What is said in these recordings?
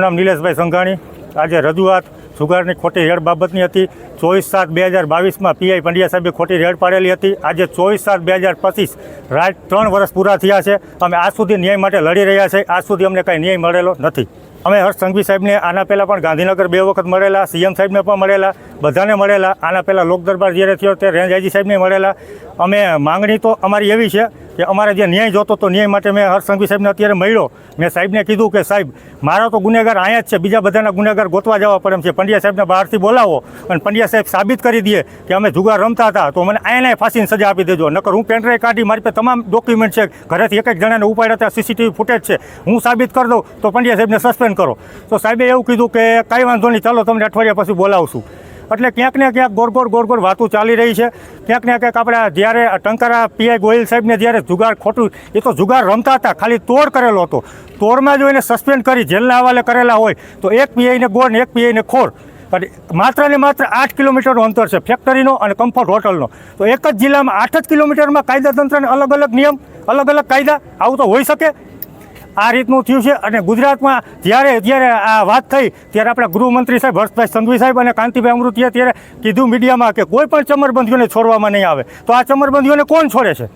નામ નિલેશભાઈ સંઘાણી. આજે રજૂઆત સુગારની ખોટી રેડ બાબતની હતી. ચોવીસ સાત બે હજાર બાવીસમાં પીઆઈ પંડ્યા સાહેબે ખોટી રેડ પાડેલી હતી. આજે ચોવીસ સાત બે હજાર પચીસ રાત ત્રણ વર્ષ પૂરા થયા છે. અમે આજ સુધી ન્યાય માટે લડી રહ્યા છે. આજ સુધી અમને કાંઈ ન્યાય મળેલો નથી. અમે હર્ષ સંઘવી સાહેબને આના પહેલાં પણ ગાંધીનગર બે વખત મળેલા, સીએમ સાહેબને પણ મળેલા, બધાને મળેલા. આના પહેલાં લોકદરબાર જ્યારે થયો તે રેન્જ આઈજી સાહેબને મળેલા. અમે માંગણી તો અમારી એવી છે કે અમારે જે ન્યાય જોતો તો ન્યાય માટે મેં હર્ષ સંઘવી સાહેબને અત્યારે મળ્યો. મેં સાહેબને કીધું કે, સાહેબ, મારા તો ગુનેગાર અહીંયા જ છે, બીજા બધાના ગુનેગાર ગોતવા જવા પડે એમ છે. પંડ્યા સાહેબને બહારથી બોલાવો અને પંડ્યા સાહેબ સાબિત કરી દે કે અમે જુગાર રમતા હતા, તો મને અહીંયા ફાંસીની સજા આપી દેજો. નકર હું પેનડ્રાઈવ કાઢી, મારી પાસે તમામ ડોક્યુમેન્ટ છે. ઘરેથી એક એક જણાને ઉપાડ્યા હતા, સીસીટીવી ફૂટેજ છે. હું સાબિત કરી દઉં, તો પંડ્યા સાહેબને સસ્પેન્ડ કરો. તો સાહેબે એવું કીધું કે, કાંઈ વાંધો નહીં, ચાલો તમને અઠવાડિયા પછી બોલાવશું. એટલે ક્યાંક ને ક્યાંક ગોરગોર ગોરગોર વાતો ચાલી રહી છે. ક્યાંક ને ક્યાંક આપણે જ્યારે ટંકારા પીઆઈ ગોયલ સાહેબને જ્યારે જુગાર ખોટું, એ તો જુગાર રમતા હતા, ખાલી તોડ કરેલો હતો. તોડમાં જો એને સસ્પેન્ડ કરી, જેલના હવાલે કરેલા હોય, તો એક પીઆઈને ગોર ને એક પીઆઈને ખોર અને માત્ર ને માત્ર આઠ કિલોમીટરનું અંતર છે ફેક્ટરીનો અને કમ્ફર્ટ હોટલનો તો એક જ જિલ્લામાં આઠ જ કિલોમીટરમાં કાયદા તંત્રને અલગ અલગ નિયમ, અલગ અલગ કાયદા, આવું તો હોઈ શકે. આ રીતનું થયું છે અને ગુજરાતમાં જ્યારે જ્યારે આ વાત થઈ, ત્યારે આપણા ગૃહમંત્રી સાહેબ, હર્ષભાઈ સંઘવી સાહેબ અને કાંતિભાઈ અમૃતિએ ત્યારે કીધું મીડિયામાં કે કોઈ પણ ચમરબંધીઓને છોડવામાં નહીં આવે. તો આ ચમરબંધીઓને કોણ છોડે છે?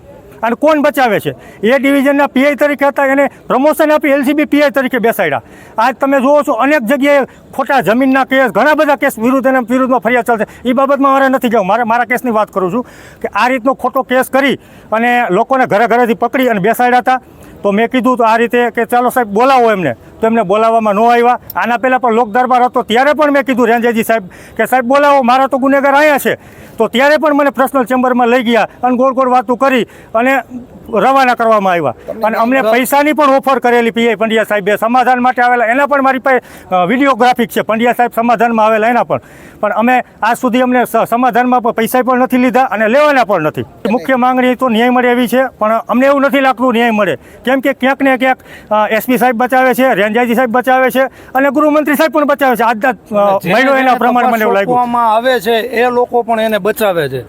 અને કોણ બચાવે છે? એ ડિવિઝનના પીઆઈ તરીકે હતા, એને પ્રમોશન આપી એલસીબી પીઆઈ તરીકે બેસાડ્યા. આજ તમે જુઓ છો, અનેક જગ્યાએ ખોટા જમીનના કેસ, ઘણા બધા કેસ વિરુદ્ધ એના વિરુદ્ધમાં ફરિયાદ ચાલશે. એ બાબતમાં મારે નથી જવું. મારે, મારા કેસની વાત કરું છું કે આ રીતનો ખોટો કેસ કરી અને લોકોને ઘરે ઘરેથી પકડી અને બેસાડ્યા હતા. તો મેં કીધું તો આ રીતે કે ચાલો સાહેબ બોલાવો એમને. તો એમને બોલાવવામાં ન આવ્યા. આના પહેલાં પણ લોક દરબાર હતો ત્યારે પણ મેં કીધું રેંજેજી સાહેબ કે સાહેબ બોલાવો મારા તો ગુનેગાર અહીંયા છે. તો ત્યારે પણ મને પર્સનલ ચેમ્બરમાં લઈ ગયા અને ગોળ ગોળ વાતો કરી અને રવાના કરવામાં આવ્યા. અને અમને પૈસાની પણ ઓફર કરેલી પીઆઈ પંડ્યા સાહેબે. સમાધાન માટે આવેલા એના પણ મારી પાસે વિડીયોગ્રાફિક છે. પંડ્યા સાહેબ સમાધાનમાં આવેલા એના પણ. પણ અમે આજ સુધી અમને સમાધાનમાં પણ પૈસા પણ નથી લીધા અને લેવાના પણ નથી. મુખ્ય માંગણી તો ન્યાય મળે એવી છે પણ અમને એવું નથી લાગતું ન્યાય મળે. કેમ કે ક્યાંક ને ક્યાંક એસપી સાહેબ બચાવે છે રેંજાજી સાહેબ બચાવે છે અને ગૃહમંત્રી સાહેબ પણ બચાવે છે. આજના મહિનો એના પ્રમાણમાં એવું લાગ્યું. આવે છે એ લોકો પણ એને બચાવે છે.